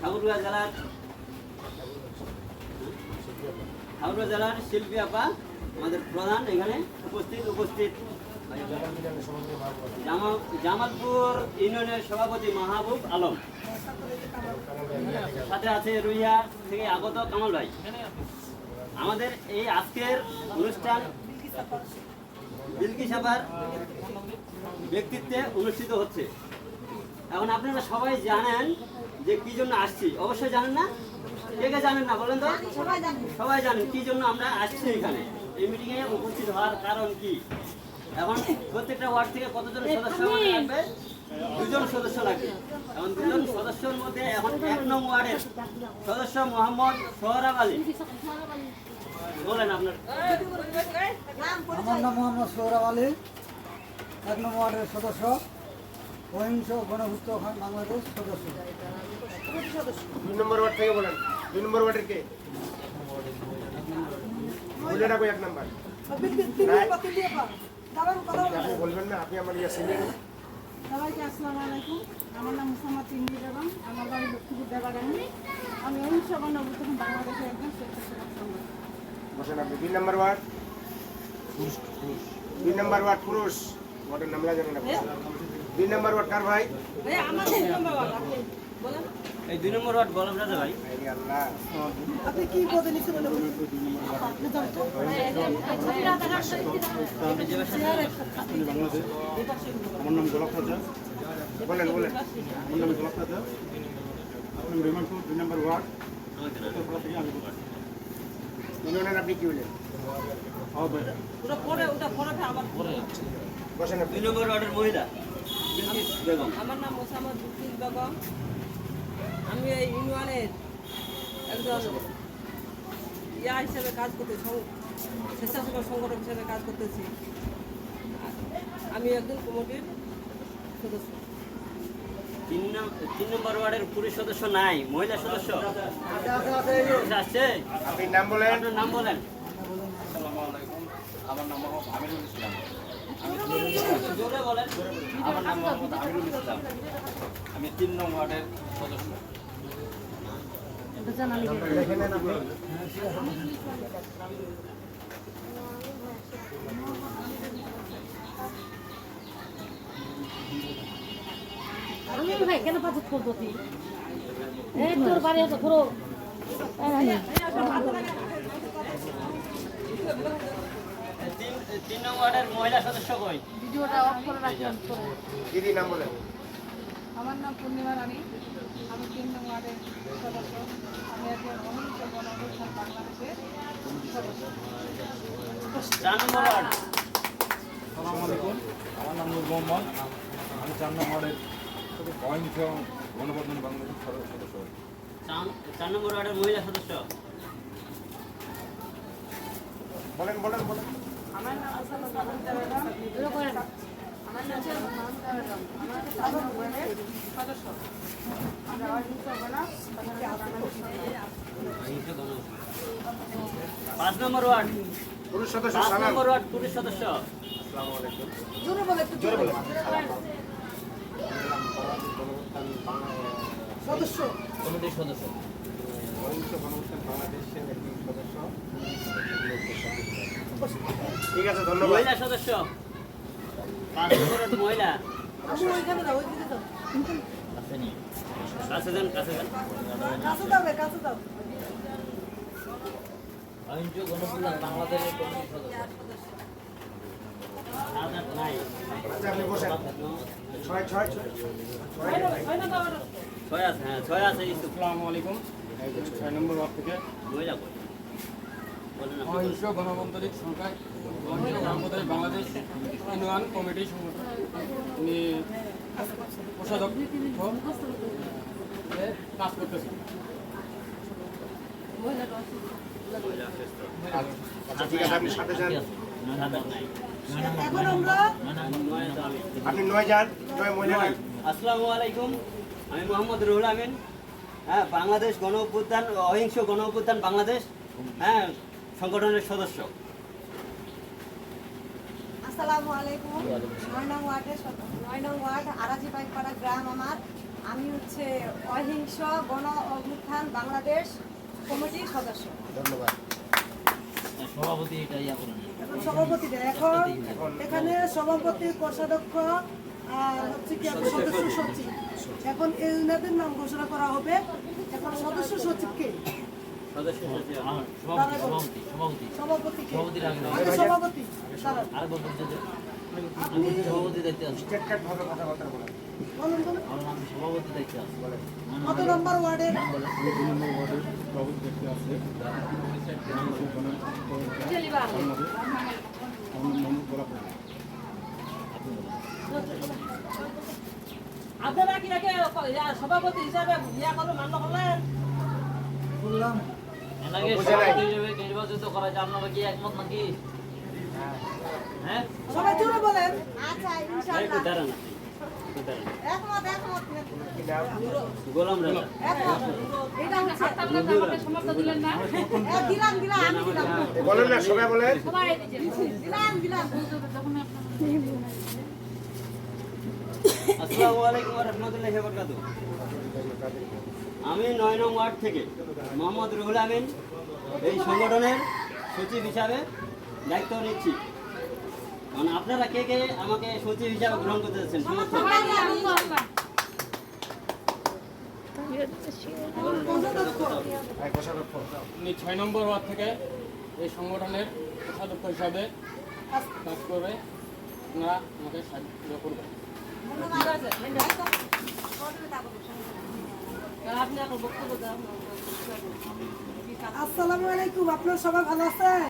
ঠাকুরগাঁ জেলার ঠাকুরগাঁ জেলার শিল্পী আপা, আমাদের প্রধান এখানে উপস্থিত উপস্থিত। জামালপুর ইউনিয়নের সভাপতি মাহবুব আলম। সাথে আছে রুইয়া থেকে আগত কামাল ভাই। আমাদের এই আজকের অনুষ্ঠান বিলকিস আপার ব্যক্তিত্বে অনুষ্ঠিত হচ্ছে। এখন আপনারা সবাই জানেন যে কি জন্য আসছি অবশ্যই জানেন না কে কে জানেন না বলেন তো সবাই জানেন কি জন্য আমরা আসছি এখানে এই মিটিং এ উপস্থিত হওয়ার কারণ কি এখন প্রত্যেকটা ওয়ার্ড থেকে কতজন সদস্য লাগবে দুজন সদস্য লাগবে এখন দুজন সদস্যের মধ্যে এখন এক নং ওয়ার্ডের সদস্য মোহাম্মদ সোহরাব আলী বলেন আপনার নাম আমার নাম মোহাম্মদ সৌরভ আলী এক নম্বর ওয়ার্ডের সদস্য অহিংস গণভুত্ত বাংলাদেশ সদস্য। দুই নম্বর ওয়ার্ড থেকে বলেন। দুই নম্বর ওয়ার্ডের কে? বলে রাখো এক নম্বর। আপনি বলবেন না আপনি আমার ইয়ে সিনিয়র সবাইকে আসসালামু আলাইকুম। আমার নাম মুসাম্মদ ইন্দি বেগম। আমার বাড়ি লক্ষ্মীপুর দেবাগানি আমি অহিংস গণভূতন বাংলাদেশের একজন স্বেচ্ছাসেবক সংগঠন বসেন আপনি দুই নম্বর ওয়ার্ড। দুই নম্বর ওয়ার্ড পুরুষ। ওয়ার্ডের নাম জানেন না। দুই নম্বর ওয়ার্ড কার ভাই? এই দুই নম্বর ওয়ার্ড বলম রাজা ভাই। আপনি কি পদে নিচ্ছেন আমার নাম গোলাপ রাজা। বলেন বলেন। আমার নাম গোলাপ রাজা। আমি রহমানপুর দুই নম্বর ওয়ার্ড। আমি ইউনিয়নের আপনি কি বলেন? বসেন দুই নম্বর ওয়ার্ডের মহিলা। আমার নাম মোসাম্মদ বুকিল বেগম। আমি এই ইউনিয়নের একজন ইয়া হিসেবে কাজ করতেছি স্বেচ্ছাসেবক সংগঠন হিসেবে কাজ করতেছি। আমি একজন কমিটির সদস্য। তিন নম- তিন নম্বর ওয়ার্ডের পুরুষ সদস্য নাই মহিলা সদস্য। আসছে? আপনি নাম বলেন। নাম বলেন। আমার নাম মোহাম্মদ আমিরুল ইসলাম। আমার নাম মোহাম্মদ আমিরুল ইসলাম আমি তিন নং সদস্য। কেন পাচ্ছ করব তুই তোর বাড়ি ঘুরো তিন নম্বর ওয়ার্ডের মহিলা সদস্য কই? ভিডিওটা অফ করে রাখলাম দিদি নাম বলেন? আমার নাম পূর্ণিমা রানী। আমি তিন নং ওয়ার্ডের সদস্য। আমি একজন অহিংস গণভূতন বাংলাদেশের সদস্য। চার নম্বর ওয়ার্ড। সালাম আলাইকুম। আমার নাম নূর মোহাম্মদ। আমি চার নং ওয়ার্ডের অহিংস গণবর্ধন বাংলাদেশ সদস্য চার- চার নম্বর ওয়ার্ডের মহিলা সদস্য? বলেন বলেন বলেন। পাঁচ নম্বর ওয়ার্ড। পুরুষ সদস্য পাঁচ নম্বর ওয়ার্ড পুরুষ সদস্য। আসসালামু আলাইকুম জোরে বলে জোরে বলেন সদস্য। কমিটির সদস্য। বাংলাদেশের একজন সদস্য। ঠিক আছে ধন্যবাদ। মহিলা সদস্য। মহিলা। আমি ওইখানে দাও ওইদিকে দাও কাছে যান কাছে যান। কাছে দাও রে, কাছে দাও আজাদ নাই। আচ্ছা আপনি বসেন। ছয় ছয় ছয়। ছয় আছে হ্যাঁ ছয় আছে ইসুফ আসসালামু আলাইকুম। ছয় নম্বর ওয়ার্ড থেকে। বলেন আপনি অহিংস গণতান্ত্রিক অহিংস গণতান্ত্রিক বাংলাদেশ ইউনিয়ন কমিটি সংগঠন উনি প্রসাদক কাজ করতেছেন। আচ্ছা ঠিক আছে আপনি সাথে যান। আজাদ নাই এখন আমরা নয় আমি আপনি নয় যান নয় মহিলা আসসালামু আলাইকুম আমি মোহাম্মদ রুহুল আমিন। হ্যাঁ বাংলাদেশ গণ অভ্যুত্থান অহিংস গণ অভ্যুত্থান বাংলাদেশ। হ্যাঁ সংগঠনের সদস্য। আসসালামু আলাইকুম। নয় নং ওয়ার্ডের নয় নং ওয়ার্ড আরাজি পাইপাড়া গ্রাম আমার। আমি হচ্ছে অহিংস গণ অভ্যুত্থান বাংলাদেশ কমিটির সদস্য। ধন্যবাদ। সভাপতি এটা এখন এখানে সভাপতি কোষাধ্যক্ষ আর হচ্ছে কি সদস্য সচিব। এখন এই নাম ঘোষণা করা হবে। এখন সদস্য সচিবকে সভাপতি কি একে সভাপতি হিসাবে ইয়া করবে মান্য করলেন? হিসেবে নির্বাচিত করা যায় আপনারা কি একমত নাকি? হ্যাঁ? সবাই জোরে বলেন। আচ্ছা ইনশাআল্লাহ দাঁড়ান গোলাম রাজা। বলেন না সবাই বলেন। দিলাম দিলাম। আসসালামু আলাইকুম রাহমাতুল্লাহি আমি নয় নং ওয়ার্ড থেকে মোহাম্মদ রুহুল আমিন এই সংগঠনের সচিব হিসাবে দায়িত্ব নিচ্ছি। মানে আপনারা কে কে আমাকে সচিব হিসাবে গ্রহণ করতে যাচ্ছেন সমর্থন আমি ছয় নম্বর ওয়ার্ড থেকে এই সংগঠনের কোষাধ্যক্ষ হিসাবে কাজ করে আপনারা আমাকে সাহায্য করবেন। আসসালামু আলাইকুম আপনার সবাই ভালো আছেন?